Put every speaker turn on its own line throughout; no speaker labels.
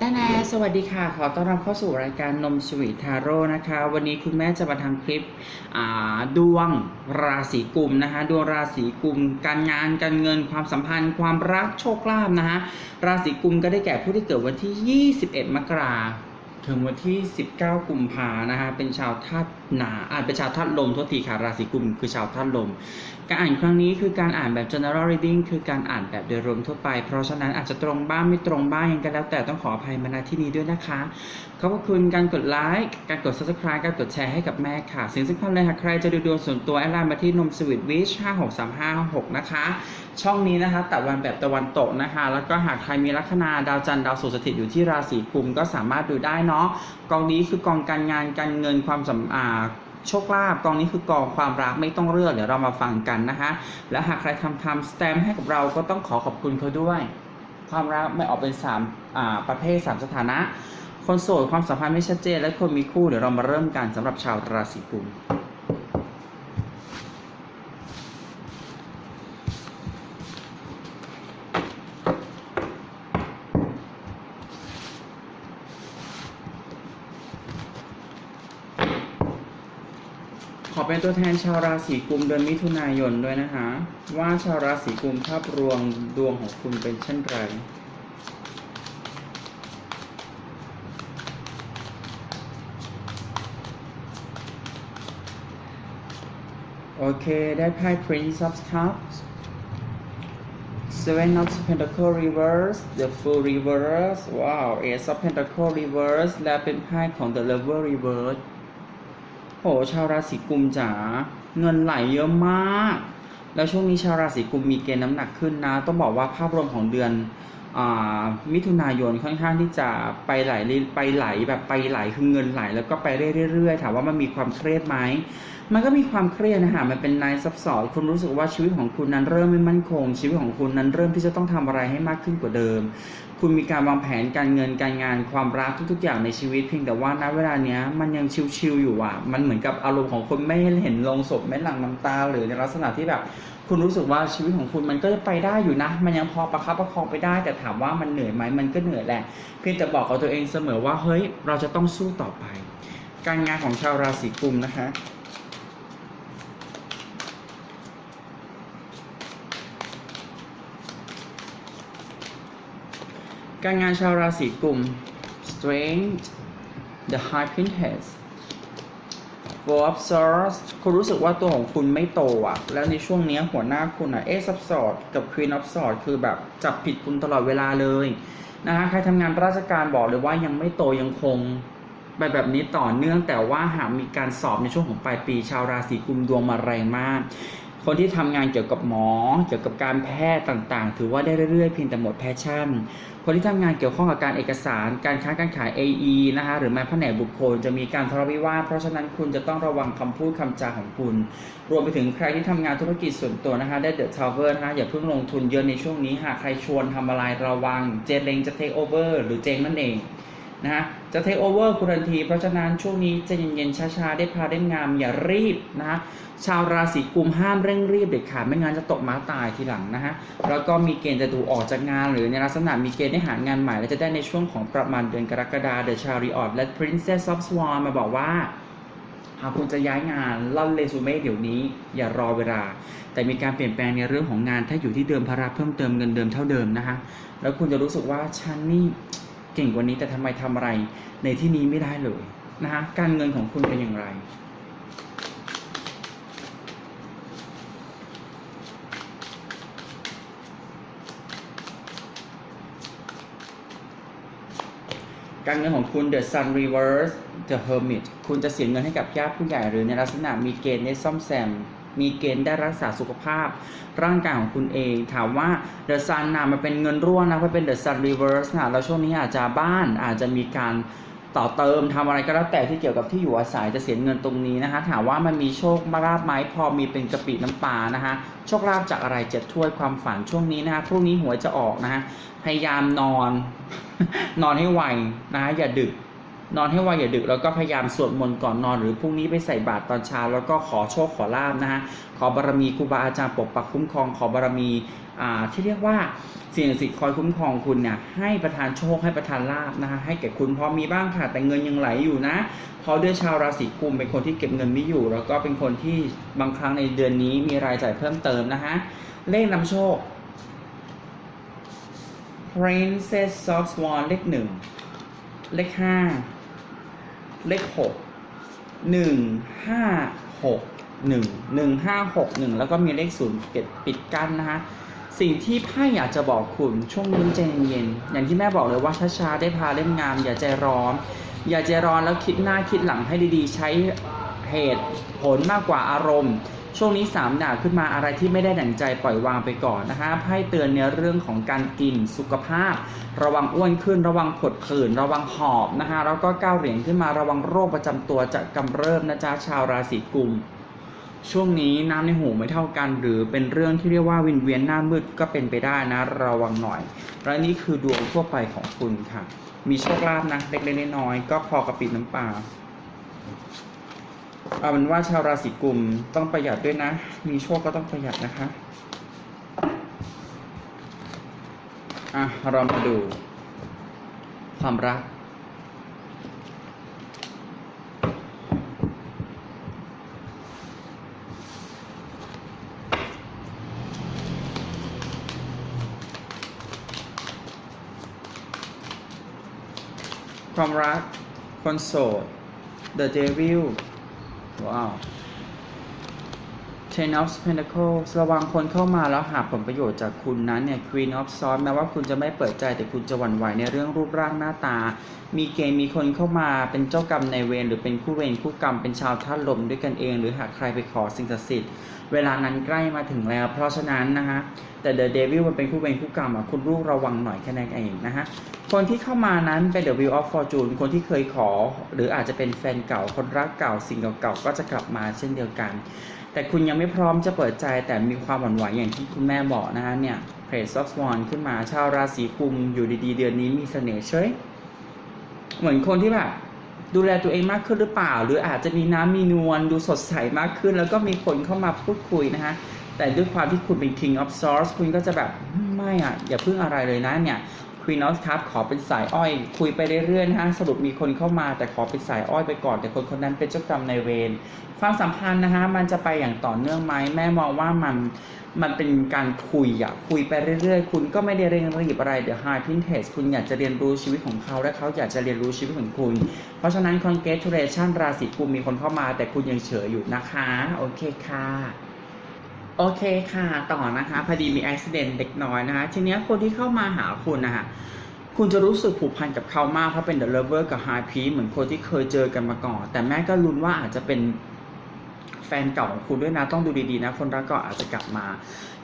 ตาแนสวัสดีค่ะ ขอต้อนรับเข้าสู่รายการนมสวีทาโร่นะคะ วันนี้คุณแม่จะมาทำคลิปดวงราศีกุมนะคะ ดวงราศีกุม การงาน การเงิน ความสัมพันธ์ ความรัก โชคลาภนะคะ ราศีกุมก็ได้แก่ผู้ที่เกิดวันที่ 21 มกราถึงวันที่ 19 กุมภานะคะ เป็นชาวธาตุหนาอ่านเป็นชาวธาตุลมโทษทีค่ะราศีกุมคือชาวธาตุลม การอ่านครั้งนี้คือการอ่านแบบ general reading คือการอ่านแบบโดยรวมทั่วไป เพราะฉะนั้นอาจจะตรงบ้างไม่ตรงบ้างยังก็แล้วแต่ต้องขออภัยมาณที่นี้ด้วยนะคะ ขอบคุณการกดไลค์การกด subscribe การกดแชร์ให้กับแม่ค่ะสิ่งสำคัญเลยค่ะใครจะดูดวงส่วนตัวแอดไลน์มาที่นมสวิตวิช56356 นะคะ ช่องนี้นะคะตัดวันแบบตะวันตกนะคะ แล้วก็หากใครมีลัคนาดาวจันทร์ดาวศุกร์สถิตอยู่ที่ราศีกุมก็สามารถดูได้เนาะกองนี้คือกองการงานการเงินความสัมอ่าโชคลาภกองนี้คือกองความรักไม่ต้องเลือกเดี๋ยวเรามาฟังกันนะคะและหากใครทำทำสแตมให้กับเราก็ต้องขอขอบคุณเขาด้วย ความรักไม่ออกเป็นสามอ่าประเภทสามสถานะ คนโสดความสัมพันธ์ไม่ชัดเจน และคนมีคู่เดี๋ยวเรามาเริ่มกันสำหรับชาวราศีกุม อเป็นตัวแทนชาวราศีกุมเดือนมิถุนายนด้วยนะคะ ว่าชาวราศีกุมภาพรวมดวงของคุณเป็นเช่นไรโอเค ได้ไพ่ Prince of Cups Seven of Pentacle Reverse The Full Reverse ว้าว Ace of Pentacle Reverse และเป็นไพ่ของ The Lover Reverse ชาวราศีกุมจ๋าเงินไหลเยอะมาก แล้วช่วงนี้ชาวราศีกุมมีเกณฑ์น้ำหนักขึ้นนะ ต้องบอกว่าภาพรวมของเดือนอมิถุนายนค่อนข้างที่จะไปไหลไปไหลแบบไปไหลคือเงินไหล แล้วก็ไปเรื่อยๆถามว่ามันมีความเครียดไหมมันก็มีความเครียดนะฮะมันเป็นนายซับซ้อนคุณรู้สึกว่าชีวิตของคุณนั้นเริ่มไม่มั่นคง ชีวิตของคุณนั้นเริ่มที่จะต้องทำอะไรให้มากขึ้นกว่าเดิม คุณมีการวางแผนการเงินการงานความรักทุกๆ อย่างในชีวิต เพียงแต่ว่าณเวลาเนี้ยมันยังชิวๆอยู่อะมันเหมือนกับอารมณ์ของคนไม่เห็นลงศพไม่หลั่งน้ำตา หรือในลักษณะที่แบบ คุณรู้สึกว่าชีวิตของคุณมันก็จะไปได้อยู่นะ มันยังพอประคับประคองไปได้ แต่ถามว่ามันเหนื่อยไหมมันก็เหนื่อยแหละ เพียงแต่บอกกับตัวเองเสมอว่าเฮ้ยเราจะต้องสู้ต่อไป การงานของชาวราศีกุมนะคะ การงานชาวราศีกุม strength the high princess for of swords คุณรู้สึกว่าตัวของคุณไม่โตอะแล้วในช่วงนี้หัวหน้าคุณอะ ace of swords กับ queen of swords คือแบบจับผิดคุณตลอดเวลาเลยนะคะใครทำงานราชการบอกเลยว่ายังไม่โตยังคงไปแบบนี้ต่อเนื่องแต่ว่าหากมีการสอบในช่วงของปลายปีชาวราศีกุมดวงมาแรงมาก คนที่ทำงานเกี่ยวกับหมอ เกี่ยวกับการแพทย์ต่างๆ ถือว่าได้เรื่อยๆเพียงแต่หมดแพชชั่น คนที่ทำงานเกี่ยวข้องกับการเอกสาร การค้าการขาย AE นะคะหรือแม้แผนกบุคคลจะมีการทะเลาะวิวาทเพราะฉะนั้นคุณจะต้องระวังคำพูดคำจาของคุณ รวมไปถึงใครที่ทำงานธุรกิจส่วนตัวนะคะได้เดอะทาวเวอร์นะคะอย่าเพิ่งลงทุนเยอะในช่วงนี้หากใครชวนทำอะไรระวังเจเลงจะเทคโอเวอร์หรือเจงนั่นเองนะฮะ จะเทคโอเวอร์คุณทันที เพราะฉะนั้นช่วงนี้ใจะเย็นๆช้าๆ ได้พาได้งามอย่ารีบนะฮะชาวราศีกุมห้ามเร่งรีบเด็ดขาดไม่งั้นจะตกม้าตายทีหลังนะฮะแล้วก็มีเกณฑ์จะถูกออกจากงาน หรือในลักษณะมีเกณฑ์ได้หางานใหม่ และจะได้ในช่วงของประมาณเดือนกรกฎาเดอะชาริออตและ Princess of Swan มาบอกว่าหากคุณจะย้ายงานล่อนเรซูเม่เดี๋ยวนี้ อย่ารอเวลา แต่มีการเปลี่ยนแปลงในเรื่องของงานถ้าอยู่ที่เดิมภาระเพิ่มเติมเงินเดิมเท่าเดิมนะคะแล้วคุณจะรู้สึกว่าฉันนี่ เก่งกว่านี้แต่ทำไมทำอะไร ในที่นี้ไม่ได้เลยนะคะการเงินของคุณเป็นอย่างไรการเงินของคุณ The Sun Reverse The Hermit คุณจะเสียเงินให้กับญาติผู้ใหญ่หรือในลักษณะมีเกณฑ์ได้ซ่อมแซม มีเกณฑ์ได้รักษาสุขภาพ ร่างกายของคุณเอง ถามว่า The Sun นะมันเป็นเงินร่วงนะเพราะเป็น The Sun Reverse นะแล้วช่วงนี้อาจจะบ้านอาจจะมีการต่อเติมทำอะไรก็แล้วแต่ที่เกี่ยวกับที่อยู่อาศัยจะเสียเงินตรงนี้นะคะ ถามว่ามันมีโชคมาลาบไหมพอมีเป็นกระปิน้ำปลานะคะโชคลาภจากอะไรเจ็ดถ้วยความฝันช่วงนี้นะคะพรุ่งนี้หวยจะออกนะคะพยายามนอน นอนให้ไวนะคะอย่าดึก นอนให้ไวอย่าดึกแล้วก็พยายามสวดมนต์ก่อนนอน หรือพรุ่งนี้ไปใส่บาตรตอนเช้าแล้วก็ขอโชคขอลาบนะฮะขอบารมีครูบาอาจารย์ปกปักคุ้มครองขอบารมีอ่าที่เรียกว่าสิ่งศักดิ์สิทธิ์คอยคุ้มครองคุณเนี่ยให้ประทานโชคให้ประทานลาบนะฮะให้แก่คุณพอมีบ้างค่ะแต่เงินยังไหลอยู่นะเพราะด้วยชาวราศีกุมเป็นคนที่เก็บเงินไม่อยู่ แล้วก็เป็นคนที่บางครั้งในเดือนนี้มีรายจ่ายเพิ่มเติมนะฮะเลขนำโชค Princess of Swan เลขหนึ่งเลขห้า เลขหกหนึ่งห้าหกหนึ่งหนึ่งห้าหกหนึ่งแล้วก็มีเลขศูนย์เก็บปิดกั้นนะฮะสิ่งที่ไพ่อยากจะบอกคุณช่วงนี้ใจเย็นๆอย่างที่แม่บอกเลยว่าช้าๆได้พาเล่มงาม อย่าใจร้อน อย่าใจร้อนแล้วคิดหน้าคิดหลังให้ดีๆ ใช้เหตุผลมากกว่าอารมณ์ ช่วงนี้สามดาบขึ้นมาอะไรที่ไม่ได้ดั่งใจปล่อยวางไปก่อนนะคะไพ่เตือนในเรื่องของการกินสุขภาพ ระวังอ้วนขึ้น ระวังผดผื่นระวังหอบนะคะแล้วก็ก้าวเหรียญขึ้นมาระวังโรคประจำตัวจะกำเริบนะจ๊ะชาวราศีกุมช่วงนี้น้ำในหูไม่เท่ากัน หรือเป็นเรื่องที่เรียกว่าวินเวียนหน้ามืดก็เป็นไปได้นะ ระวังหน่อย และนี่คือดวงทั่วไปของคุณค่ะ มีโชคลาภนะเล็กๆน้อยๆก็พอกระปิดน้ำปลา เอาเป็นว่าชาวราศีกุมต้องประหยัดด้วยนะ มีโชคก็ต้องประหยัดนะคะ อะเรามาดู ความรัก ความรัก คนโสด The Devil ว้าว Ten of Pentacles ระวังคนเข้ามาแล้วหาผลประโยชน์จากคุณนั้นเนี่ย Queen of Swords แม้ว่าคุณจะไม่เปิดใจแต่คุณจะหวั่นไหวในเรื่องรูปร่างหน้าตา มีเกณฑ์มีคนเข้ามาเป็นเจ้ากรรมในายเวรหรือเป็นคู่เวรคู่กรรมเป็นชาวท่าลมด้วยกันเอง หรือหากใครไปขอสิ่งศักดิ์สิทธิ์เวลานั้นใกล้มาถึงแล้ว เพราะฉะนั้นนะฮะแต่ The Devil มันเป็นคู่เวรคู่กรรมอะคุณลูกระวังหน่อยแค่นั้นเองนะฮะคนที่เข้ามานั้นเป็น The Wheel of Fortune คนที่เคยขอ หรืออาจจะเป็นแฟนเก่าคนรักเก่าสิ่งเก่าๆก็จะกลับมาเช่นเดียวกัน แต่คุณยังไม่พร้อมจะเปิดใจแต่มีความหวั่นไหวอย่างที่คุณแม่บอกนะฮะเนี่ย Page of Swan ขึ้นมาชาวราศีกุมอยู่ดีๆ เดือนนี้มีเสน่ห์เฉยเหมือนคนที่แบบดูแลตัวเองมากขึ้นหรือเปล่า หรืออาจจะมีน้ำมีนวลดูสดใสมากขึ้น แล้วก็มีคนเข้ามาพูดคุยนะฮะแต่ด้วยความที่คุณเป็น King of Swords คุณก็จะแบบไม่อะอย่าพึ่งอะไรเลยนะเนี่ย Queen of Cups ขอเป็นสายอ้อย คุยไปเรื่อยๆนะฮะสรุปมีคนเข้ามาแต่ขอเป็นสายอ้อยไปก่อน แต่คนคนนั้นเป็นเจ้ากรรมนายเวรความสัมพันธ์นะฮะมันจะไปอย่างต่อเนื่องไหมแม่มองว่ามันมันเป็นการคุยอะคุยไปเรื่อยๆ คุณก็ไม่ได้เร่งรีบอะไรเดี๋ยว High Pinterest คุณอยากจะเรียนรู้ชีวิตของเขาและเขาอยากจะเรียนรู้ชีวิตของคุณ เพราะฉะนั้น Congratulation ราศีกุมมีคนเข้ามา แต่คุณยังเฉยอยู่นะคะ โอเคค่ะ โอเคค่ะต่อนะคะพอดีมีอุบิเหตุเล็กน้อยนะคะ ทีนี้คนที่เข้ามาหาคุณนะคะคุณจะรู้สึกผูกพันกับเขามากเพราะเป็น The Lover กับ High Priest เหมือนคนที่เคยเจอกันมาก่อน แต่แม่ก็ลุ้นว่าอาจจะเป็นแฟนเก่าของคุณด้วยนะต้องดูดีๆนะคนรักก็อาจจะกลับมา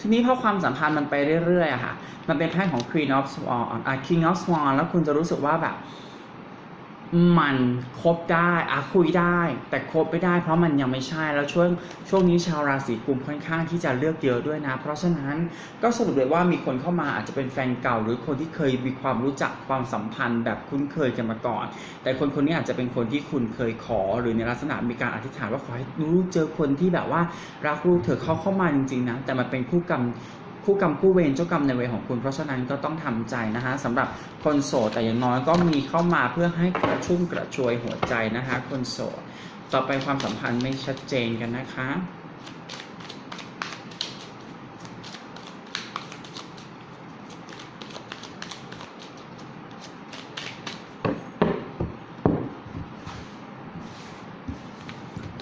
ทีนี้พอความสัมพันธ์มันไปเรื่อยๆอะค่ะ มันเป็นไพ่ของ Queen of Swan อะ King of Swan แล้วคุณจะรู้สึกว่าแบบ มันคบได้อะคุยได้ แต่คบไม่ได้เพราะมันยังไม่ใช่แล้วช่วงช่วงนี้ชาวราศีกุมค่อนข้างที่จะเลือกเยอะด้วยนะ เพราะฉะนั้นก็สรุปเลยว่ามีคนเข้ามาอาจจะเป็นแฟนเก่า หรือคนที่เคยมีความรู้จักความสัมพันธ์แบบคุ้นเคยกันมาก่อน แต่คนคนนี้อาจจะเป็นคนที่คุณเคยขอ หรือในลักษณะมีการอธิษฐานว่าขอให้ลูกเจอคนที่แบบว่ารักลูกเธอเขาเข้ามาจริงๆนะแต่มันเป็นคู่กรรม คู่กรรมคู่เวรเจ้ากรรมในเวรของคุณ เพราะฉะนั้นก็ต้องทำใจนะคะสำหรับคนโสดแต่อย่างน้อยก็มีเข้ามาเพื่อให้กระชุ่มกระชวยหัวใจนะคะคนโสดต่อไปความสัมพันธ์ไม่ชัดเจนกันนะคะ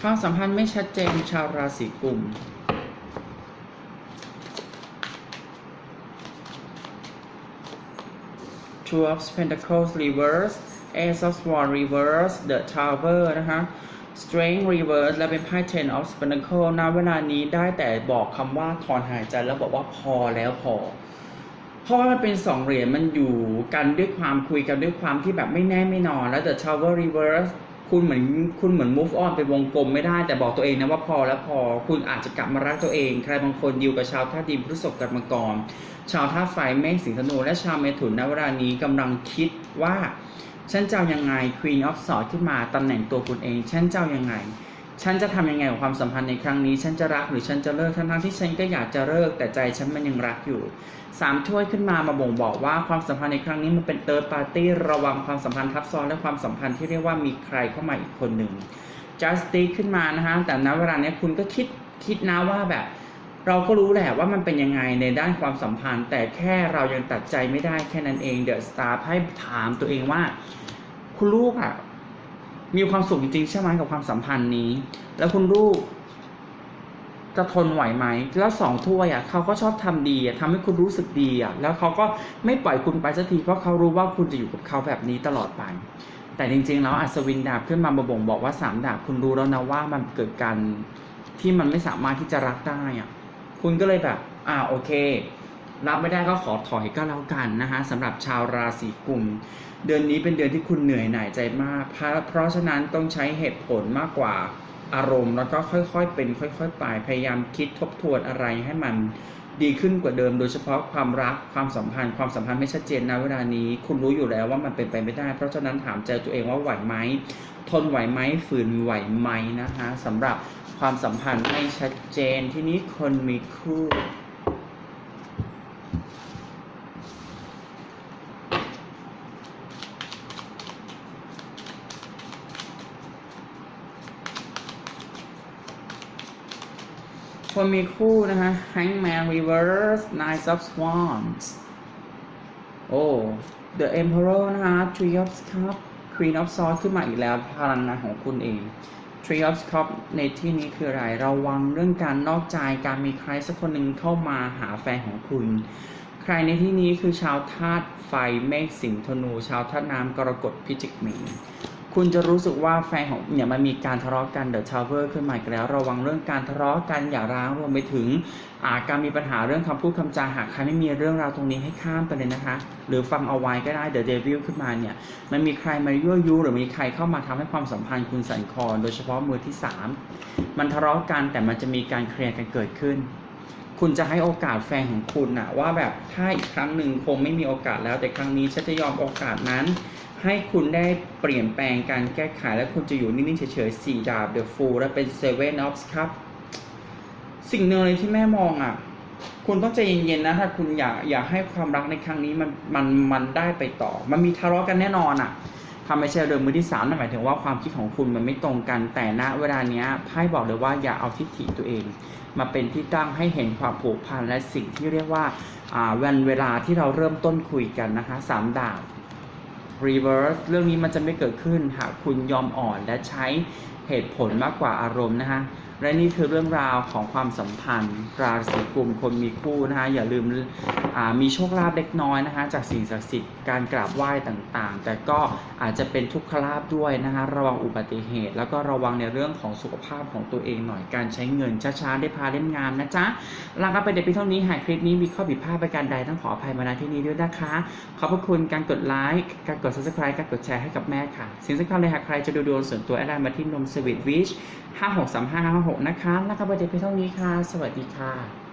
ความสัมพันธ์ไม่ชัดเจนชาวราศีกุม Two of Pentacles reverse Ace of Swords reverse The Tower นะคะ Strength reverse และเป็นไพ่ Ten of Pentacles ณเวลานี้ได้แต่บอกคำว่าถอนหายใจแล้วบอกว่าพอแล้วพอ เพราะว่ามันเป็นสองเหรียญมันอยู่กันด้วยความคุยกันด้วยความที่แบบไม่แน่ไม่นอน แล้ว The Tower reverse คุณเหมือนคุณเหมือน move on ไปวงกลมไม่ได้แต่บอกตัวเองนะว่าพอแล้วพอคุณอาจจะกลับมารักตัวเอง ใครบางคนดิวกับชาวท่าดินพฤษภกับมาก่อนชาวท่าไฟเมฆสิงห์ธนูและชาวเมถุนณเวลานี้กำลังคิดว่าฉันจะเอายังไง Queen of Swords ขึ้นมาตำแหน่งตัวคุณเองฉันจะเอายังไง ฉันจะทำยังไงกับความสัมพันธ์ในครั้งนี้ ฉันจะรักหรือฉันจะเลิก ทั้งๆที่ฉันก็อยากจะเลิก แต่ใจฉันมันยังรักอยู่สามถ้วยขึ้นมามาบ่งบอกว่าความสัมพันธ์ในครั้งนี้มันเป็น third party ระวังความสัมพันธ์ทับซ้อนและความสัมพันธ์ที่เรียกว่ามีใครเข้ามาอีกคนหนึ่ง justice ขึ้นมานะฮะแต่ณเวลาเนี้ยคุณก็คิดคิดนะว่าแบบเราก็รู้แหละว่ามันเป็นยังไงในด้านความสัมพันธ์ แต่แค่เรายังตัดใจไม่ได้แค่นั้นเองเดอะสตาร์ให้ถามตัวเองว่า คุณลูกอะ มีความสุขจริงๆใช่ไหมกับความสัมพันธ์นี้ แล้วคุณลูกจะทนไหวไหม แล้วสองถ้วยอะเขาก็ชอบทำดีอะทำให้คุณรู้สึกดีอะ แล้วเขาก็ไม่ปล่อยคุณไปสักทีเพราะเขารู้ว่าคุณจะอยู่กับเขาแบบนี้ตลอดไป แต่จริงๆ แล้วอัศวินดาบขึ้นมามาบ่งบอกว่าสามดาบคุณรู้แล้วนะว่ามันเกิดการที่มันไม่สามารถที่จะรักได้อะ คุณก็เลยแบบ อ่าโอเค รับไม่ได้ก็ขอถอยก็แล้วกันนะคะสำหรับชาวราศีกุม เดือนนี้เป็นเดือนที่คุณเหนื่อยหน่ายใจมากเพราะเพราะฉะนั้นต้องใช้เหตุผลมากกว่าอารมณ์ แล้วก็ค่อยๆเป็น ค่อยๆไปพยายามคิดทบทวนอะไรให้มันดีขึ้นกว่าเดิม โดยเฉพาะความรักความสัมพันธ์ ความสัมพันธ์ไม่ชัดเจนนะเวลานี้ คุณรู้อยู่แล้วว่ามันเป็นไปไม่ได้ เพราะฉะนั้นถามใจตัวเองว่าไหวไหมทนไหวไหมฝืนไหวไหมนะคะสำหรับความสัมพันธ์ไม่ชัดเจนที่นี้คนมีคู่ คนมีคู่นะคะ Hangman Reverse Nine of Swords โอ้ The Emperor นะคะ Three of Cups Queen of Swords ขึ้นมาอีกแล้วพลังงานของคุณเอง Three of Cups ในที่นี้คืออะไร ระวังเรื่องการนอกใจการมีใครสักคนหนึ่งเข้ามาหาแฟนของคุณ ใครในที่นี้คือชาวธาตุไฟเมฆสิงธนู ชาวธาตุน้ำกรกฎพิจิกมีน คุณจะรู้สึกว่าแฟนของเนี่ยมันมีการทะเลาะกันเดอะทาวเวอร์ขึ้นมาอีกแล้ว ระวังเรื่องการทะเลาะกันอย่าร้างรวมไปถึงอาการมีปัญหาเรื่องคำพูดคำจาหากใครไม่มีเรื่องราวตรงนี้ให้ข้ามไปเลยนะคะ หรือฟังเอาไว้ก็ได้เดอะเดวิลขึ้นมาเนี่ยมันมีใครมายั่วยุหรือมีใครเข้ามาทำให้ความสัมพันธ์คุณสั่นคลอนโดยเฉพาะมือที่สามมันทะเลาะกันแต่มันจะมีการเคลียร์กันเกิดขึ้นคุณจะให้โอกาสแฟนของคุณนะว่าแบบถ้าอีกครั้งหนึ่งคงไม่มีโอกาสแล้วแต่ครั้งนี้ฉันจะยอมโอกาสนั้น ให้คุณได้เปลี่ยนแปลงการแก้ไขและคุณจะอยู่นิ่งๆเฉยๆสี่ดาบ The Fool และเป็น Seven of Cups สิ่งหนึ่งเลยที่แม่มองอะ คุณต้องใจเย็นๆนะ ถ้าคุณอยากอยากให้ความรักในครั้งนี้มันมันมันได้ไปต่อ มันมีทะเลาะกันแน่นอนอะทำไม่ใช่เดิมมือที่สามนั่นหมายถึงว่าความคิดของคุณมันไม่ตรงกัน แต่ณเวลาเนี้ยไพ่บอกเลยว่าอย่าเอาทิฏฐิตัวเอง มาเป็นที่ตั้งให้เห็นความผูกพันและสิ่งที่เรียกว่าอ่าวันเวลาที่เราเริ่มต้นคุยกันนะคะสามดาบ reverse เรื่องนี้มันจะไม่เกิดขึ้นหากคุณยอมอ่อนและใช้เหตุผลมากกว่าอารมณ์นะคะ และนี่คือเรื่องราวของความสัมพันธ์ ราศีกุมคนมีคู่นะคะอย่าลืมมีโชคลาภเล็กน้อยนะคะจากสิ่งศักดิ์สิทธิ์การกราบไหว้ต่างๆ แต่ก็อาจจะเป็นทุกขลาภด้วยนะคะระวังอุบัติเหตุ แล้วก็ระวังในเรื่องของสุขภาพของตัวเองหน่อยการใช้เงินช้าๆได้พาเล่มงามนะจ๊ะลากันไปเด็กพียงเท่านี้หากคลิปนี้มีข้อผิดพลาดประการใดต้องขออภัยมาณที่นี้ด้วยนะคะ ขอบพระคุณการกดไลค์การกด subscribe การกดแชร์ให้กับแม่ค่ะสิ่งสำคัญเลยหากใครจะดูดวงส่วนตัวแอดไลน์มาที่นมสวิตวิชหกนะคะ แล้วก็ประเด็นเพียงเท่านี้ค่ะ สวัสดีค่ะ